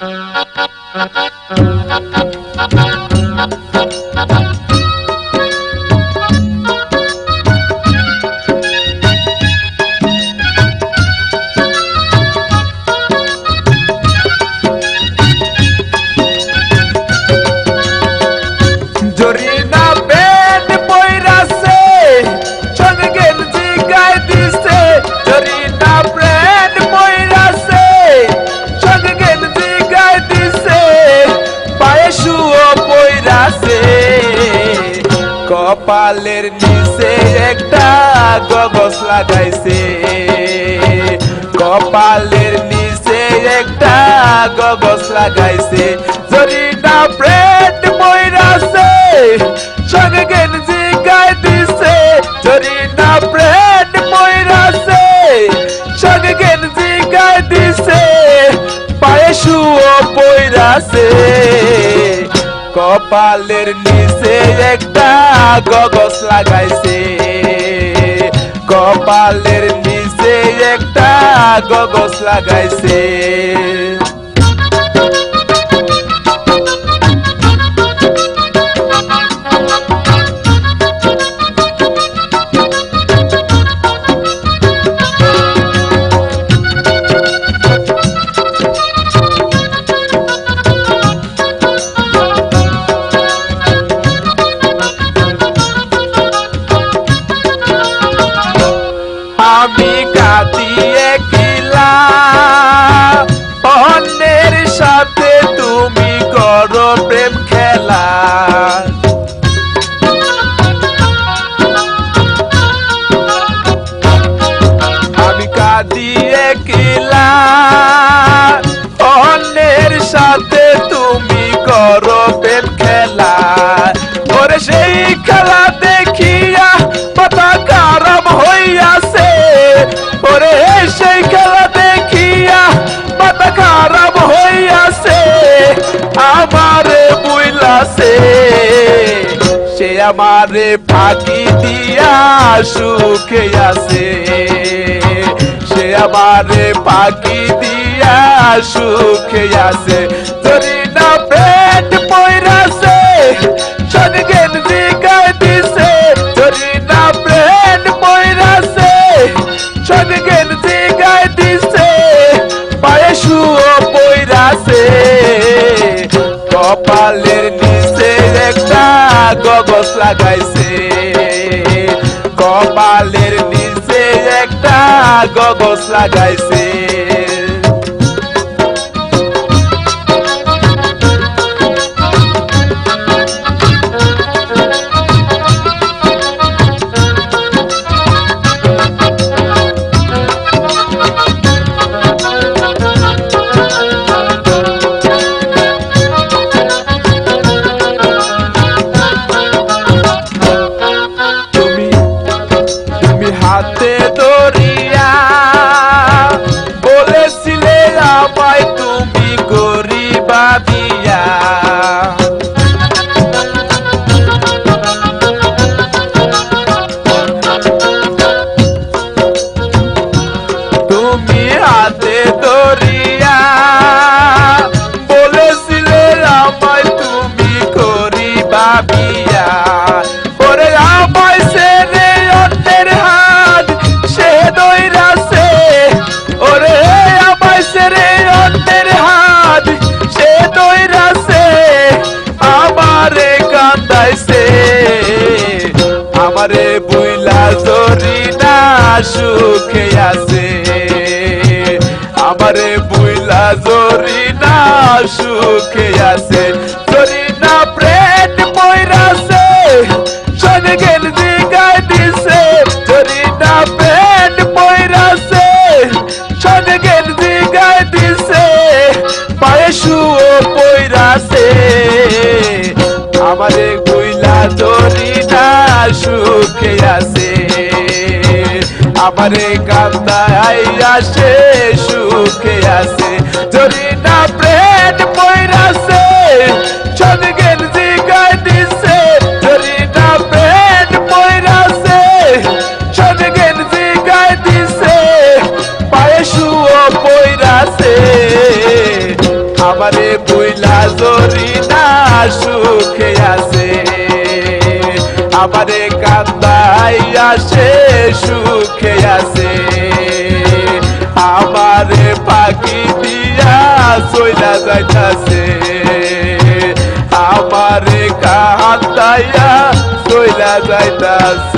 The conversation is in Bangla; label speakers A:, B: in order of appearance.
A: Thank you. কপালের নিচে একটা গগস লাগাইছে। কপালের নিচে একটা গগস লাগাইছে। জরিনা প্যান্ট পইরাছে সঙ্গে গেঞ্জি গায়ে দিছে। জরিনা প্যান্ট পইরাছে সঙ্গে গেঞ্জি গায়ে দিছে। পায়ে শুও পইরাছে। কপালের নিচে একটা গগস লাগাইছে। কপালের নিচে একটা গগস লাগাইছে। আমি কাটিয়ে আমারে ফাঁকি দিয়া সুখে আছে। সে আমারে ফাঁকি দিয়া সুখে আছে। তোরি না পেট পয়রাছে শোন গেঞ্জি গায়ে দিছে। তোরি না পেট পয়রাছে শোন লাগাইছে। কপালের নিচে একটা গগস লাগাইছে। দিয়া তুমি হাতে আমারে বুইলা জরি না সুখে আছে। আমারে বুইলা জরি না সুখে আছে। জরি না প্রেম পয়রাছে শোন গেঞ্জি গায়ে দিছে। জরি না প্রেম পয়রাছে শোন গেঞ্জি গায়ে দিছে। পায়ে শুও পয়রাছে আমারে বুইলা জরি সুখে আছে। আমারে কান্দায় আসে সুখে আছে। জরি না প্রেম পয়রাছে চল গেঞ্জি দিছে। জরি না প্রেম পয়রাছে চল গেঞ্জি গায়ে দিছে। পায়ে শুও পয়রাছে আমার বইলা জরি না সুখে আছে কান্দাইয়া সে সুখে আছে। আমার পাখি দিয়া চইলা যাইতাছে। আমার কাহাতাইয়া চইলা যাইতাছে।